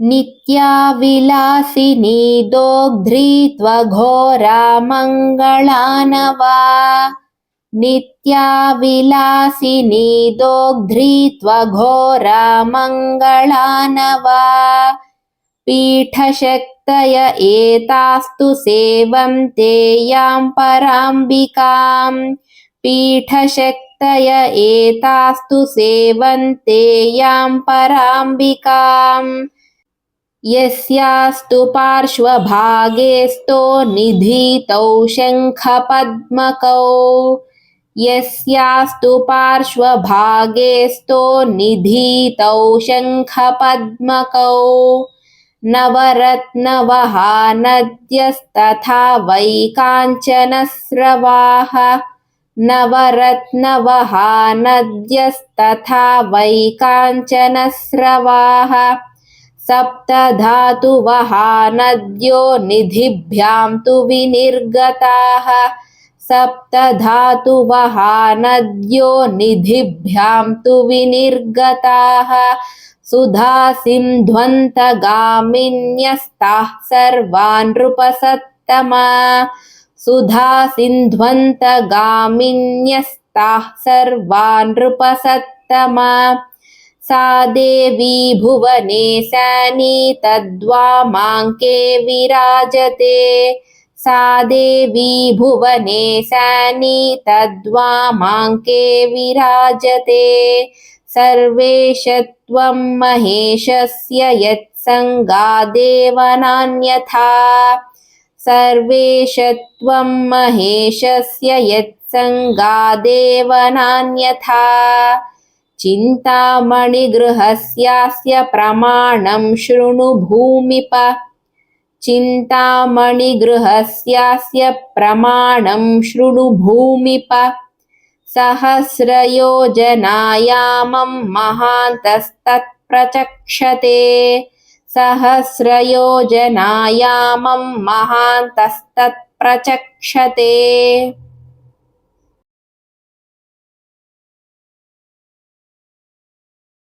नित्याविलासिनी दोग्ध्रीत्वघोरा मङ्गलानवा। नित्याविलासिनी दोग्ध्रीत्वघोरा मङ्गलानवा। पीठशक्तय एतास्तु सेवन्ते यां पराम्बिकाम्। पीठशक्तय एतास्तु सेवन्ते यां पराम्बिकाम् यस्यास्तु पार्श्वभागेस्तो निधीतौ शङ्खपद्मकौ यस्यास्तु पार्श्वभागेस्तो निधीतौ शङ्खपद्मकौ नवरत्नवहानद्यस्तथा वै काञ्चनस्रवाः नवरत्नवहानद्यस्तथा वै काञ्चनस्रवाः सप्तधातुवहा नद्यो निधिभ्यां तु विनिर्गताः सप्तधातुवहा नद्यो निधिभ्यां तु विनिर्गताः सुधा सिन्ध्वन्तगामिन्यस्ताः सर्वा नृपसत्तमा सुधा सिन्ध्वन्तगामिन्यस्ताः सर्वा नृपसत्तमा सा देवी भुवने सैनी तद्वामाङ्के विराजते सा देवी भुवने सैनी तद्वामाङ्के विराजते सर्वेश त्वं महेशस्य यत्सङ्गादेव नान्यथा सर्वेश त्वं महेशस्य यत्सङ्गादेव नान्यथा चिन्तामणिगृहस्यास्य प्रमाणं शृणु भूमिप चिन्तामणिगृहस्यास्य प्रमाणं शृणु भूमिप सहस्रयोजनायामं महान्तस्तत्प्रचक्षते सहस्रयोजनायामं महान्तस्तत्प्रचक्षते